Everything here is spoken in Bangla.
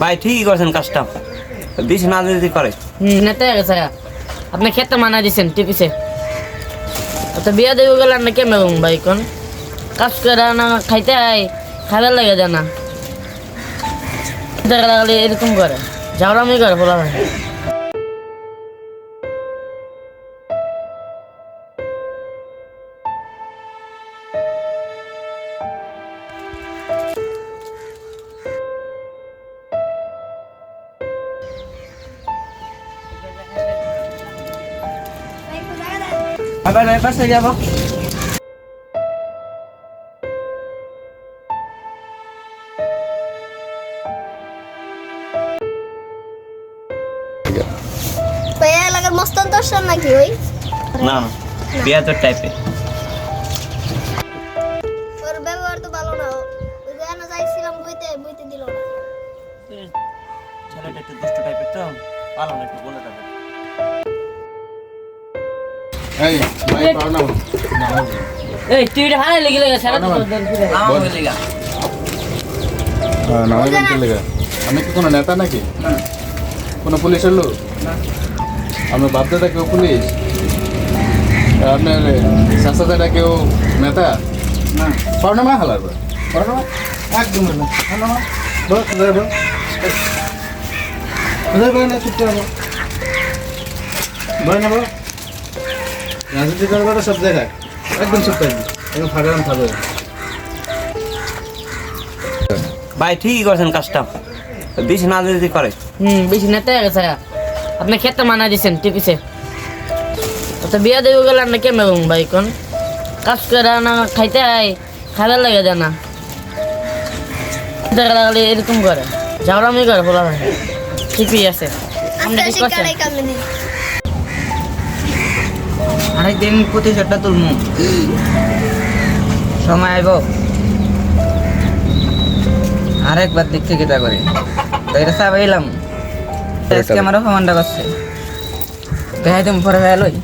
ভাই, ঠিকই করছেন কাজটা। দিস না যদি করে। নেতা গেছে আপনি খেতে মানা দিছেন আছে। তো বিয়া দেবো গেলে আপনি কেমন ভাই, কোন? কাজ করে না, খাইতে আয় খাবার লাগে দেয় না। এরকম করে ঝাড়ামি করে, বলা ভাই আবার নয় পাশে যাব ভাইয়া এলাকার মস্তান দর্শন নাকি ওই না না বিয়া তোর টাইপের ওর ব্যবহার তো ভালো না ওই না যাইছিলাম বইতে বইতে দিল না ছেলেটা একটু দুষ্ট টাইপের তো ভালো না একটু বলে দেবে এই ভাই পাও না এই টিভিটা ভালো লেগে লেগে সারা তো আমার বলে গা নামাজ লেগে আমি কি কোনো নেতা নাকি কোনো পুলিশের লোক আপনার বাপদাদা কেউ পুলিশ আর আপনার চাচাদাদা কেউ নেতা পাও না মা হালার একদম না পাও না না চুপ করে না রাজনীতি করবার সব জায়গায় একদম চুপ করে একদম ফাঁকা থাকবে ভাই ঠিকই করছেন কাজটা। বেশি না যদি করে? হুম বেশি নেতা হয়ে গেছে আপনি খেতে মানা দিছেন ঠিক আছে। তো বিয়া দেবে গেলেন না কেমন এবং ভাই কোন? কাজ করে না খাইতে আয় খাবার লাগে দেয় না। দেখা লাগলে এরকম করে। ঝাড়ামি করে বলা ভাই ঠিকই আছে। আপনি ঠিক করছেন? শিকারে দিন প্রতিশোধটা তুলমু। সময় আইব। আরেকবার দেখতে কেটা করে। তো এটা এলাম আজকে আমার অপমানটা করছে। দেখাই তুমি পরে ভাই লই।